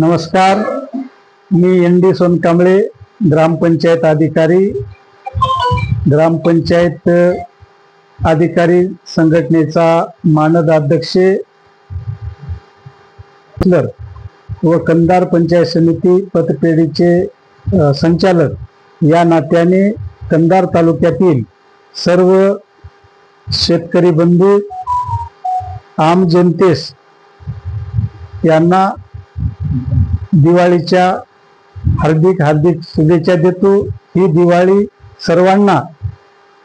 नमस्कार. मी N D Sonkamble ग्रामपंचायत अधिकारी. ग्रामपंचायत अधिकारी संघटनेचा मानद अध्यक्ष व कंदार पंचायत समिती पतपेढीचे संचालक. या नात्याने कंदार तालुक्यातील सर्व शेतकरी बंधू आम जनतेस यांना दिवाळीच्या हार्दिक हार्दिक शुभेच्छा देतो. ही दिवाळी सर्वांना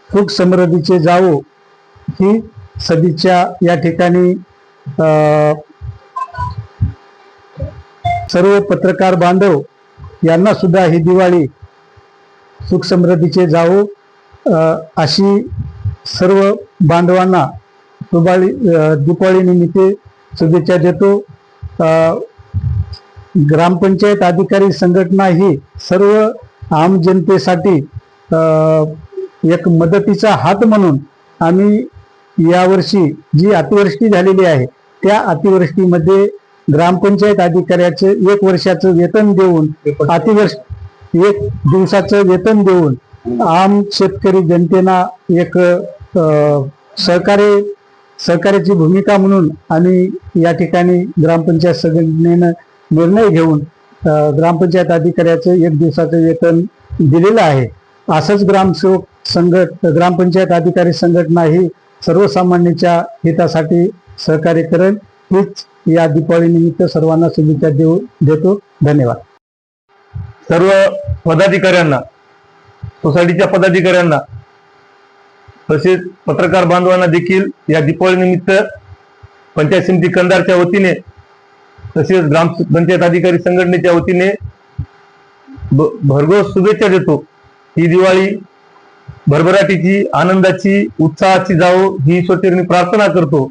सुख समृद्धीचे जावो. ही सदिच्छा या ठिकाणी सर्व पत्रकार बांधव यांना सुद्धा ही दिवाळी सुख समृद्धीचे जावो. अशी सर्व बांधवांना दुबाळी दीपावळीनिमित्त शुभेच्छा देतो. ग्रामपंचायत अधिकारी संघटना ही सर्व आम जनतेसाठी एक मदतीचा हात म्हणून आम्ही यावर्षी जी अतिवृष्टी झालेली आहे त्या अतिवृष्टीमध्ये ग्रामपंचायत अधिकाऱ्याचे एक वर्षाचं वेतन देऊन अतिवृष्टी एक दिवसाचं वेतन देऊन आम शेतकरी जनतेना एक सहकार्य सहकार्याची भूमिका म्हणून आम्ही या ठिकाणी ग्रामपंचायत संघटनेनं निर्णय घेऊन ग्रामपंचायत अधिकाऱ्याचं एक दिवसाचं वेतन दिलेलं आहे. असंच ग्रामसेवक संघट ग्रामपंचायत अधिकारी संघटना ही सर्वसामान्यांच्या हितासाठी सहकार्य करेल. हीच या दीपावली निमित्त सर्वांना शुभेच्छा देऊ देतो. धन्यवाद. सर्व पदाधिकाऱ्यांना सोसायटीच्या पदाधिकाऱ्यांना तसेच पत्रकार बांधवांना देखील या दीपावली पंचायत समिती कंधारच्या वतीने तसेच ग्राम पंचायत अधिकारी संघटनेच्या वतीने भरघोस शुभेच्छा देतो. ही दिवाळी भरभराटीची आनंदाची उत्साहाची जावो ही ईश्वरचरणी प्रार्थना करतो.